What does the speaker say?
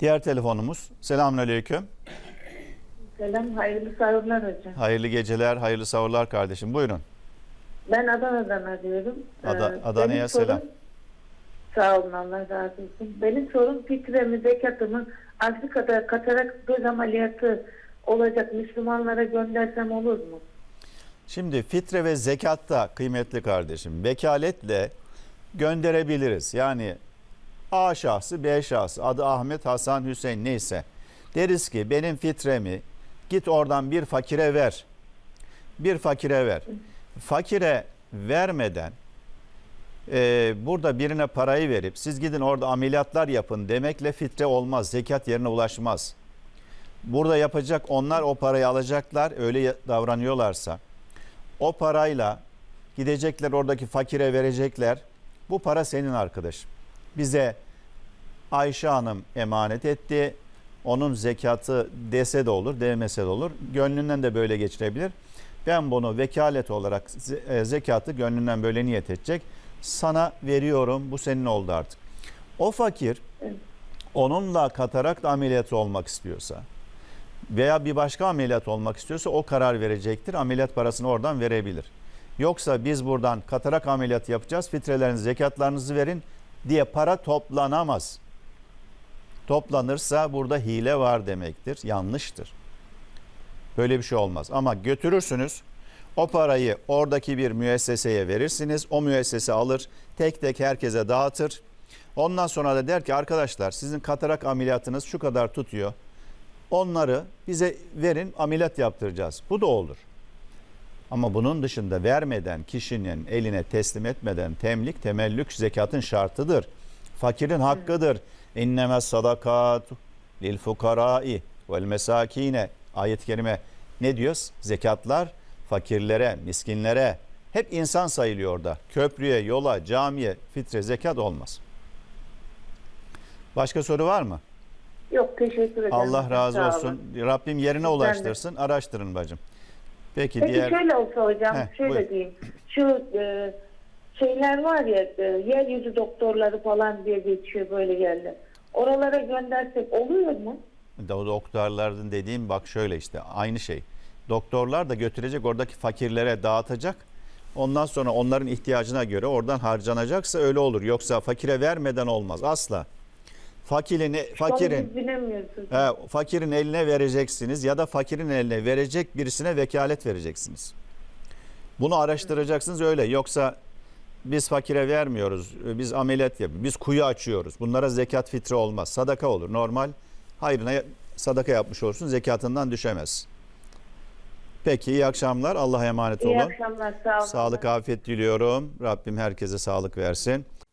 Diğer telefonumuz. Selamünaleyküm. Selam, hayırlı sahurlar hocam. Hayırlı geceler, hayırlı sahurlar kardeşim. Buyurun. Ben Adana'dan arıyorum. Ada- Ee, Adana'ya selam. Sağ olun Allah razı olsun. Benim sorum fitremi, zekatımı Afrika'da katarak göz ameliyatı olacak Müslümanlara göndersem olur mu? Şimdi fitre ve zekatta kıymetli kardeşim vekaletle gönderebiliriz. Yani A şahsı B şahsı adı Ahmet Hasan Hüseyin neyse deriz ki benim fitremi git oradan bir fakire ver. Bir fakire ver. Fakire vermeden e, burada birine parayı verip siz gidin orada ameliyatlar yapın demekle fitre olmaz. Zekat yerine ulaşmaz. Burada yapacak onlar o parayı alacaklar öyle davranıyorlarsa o parayla gidecekler oradaki fakire verecekler. Bu para senin arkadaşım. Bize Ayşe Hanım emanet etti. Onun zekatı dese de olur, demese de olur. Gönlünden de böyle geçirebilir. Ben bunu vekalet olarak e, zekatı gönlünden böyle niyet edecek. Sana veriyorum. Bu senin oldu artık. O fakir onunla katarakt ameliyatı olmak istiyorsa veya bir başka ameliyat olmak istiyorsa o karar verecektir. Ameliyat parasını oradan verebilir. Yoksa biz buradan katarak ameliyatı yapacağız, fitrelerinizi, zekatlarınızı verin diye para toplanamaz. Toplanırsa burada hile var demektir. Yanlıştır. Böyle bir şey olmaz. Ama götürürsünüz. O parayı oradaki bir müesseseye verirsiniz. O müessese alır. Tek tek herkese dağıtır. Ondan sonra da der ki arkadaşlar sizin katarak ameliyatınız şu kadar tutuyor. Onları bize verin ameliyat yaptıracağız. Bu da olur. Ama bunun dışında vermeden kişinin eline teslim etmeden temlik temellük zekatın şartıdır. Fakirin hakkıdır. İnnemez sadakat lil fukarai vel mesakine ayet-i kerime ne diyoruz? Zekatlar fakirlere, miskinlere hep insan sayılıyor orada. Köprüye, yola, camiye fitre zekat olmaz. Başka soru var mı? Yok teşekkür ederim. Allah razı olsun. Rabbim yerine ulaştırsın. Araştırın bacım. Peki, Peki diğer şöyle olsa hocam, Heh, şöyle buyur. diyeyim. Şu e, şeyler var ya, e, yeryüzü doktorları falan diye geçiyor böyle yerler. Oralara göndersek oluyor mu? o doktorların dediğim bak şöyle işte aynı şey. Doktorlar da götürecek oradaki fakirlere dağıtacak. Ondan sonra onların ihtiyacına göre oradan harcanacaksa öyle olur. Yoksa fakire vermeden olmaz asla. Fakirin fakirin. He, fakirin eline vereceksiniz ya da fakirin eline verecek birisine vekalet vereceksiniz. Bunu araştıracaksınız öyle. Yoksa biz fakire vermiyoruz. Biz ameliyat yapıyoruz. Biz kuyu açıyoruz. Bunlara zekat fitre olmaz. Sadaka olur. Normal hayrına sadaka yapmış olursun. Zekatından düşemez. Peki iyi akşamlar. Allah'a emanet İyi olun. akşamlar, sağ olun. Sağlık afiyet diliyorum. Rabbim herkese sağlık versin.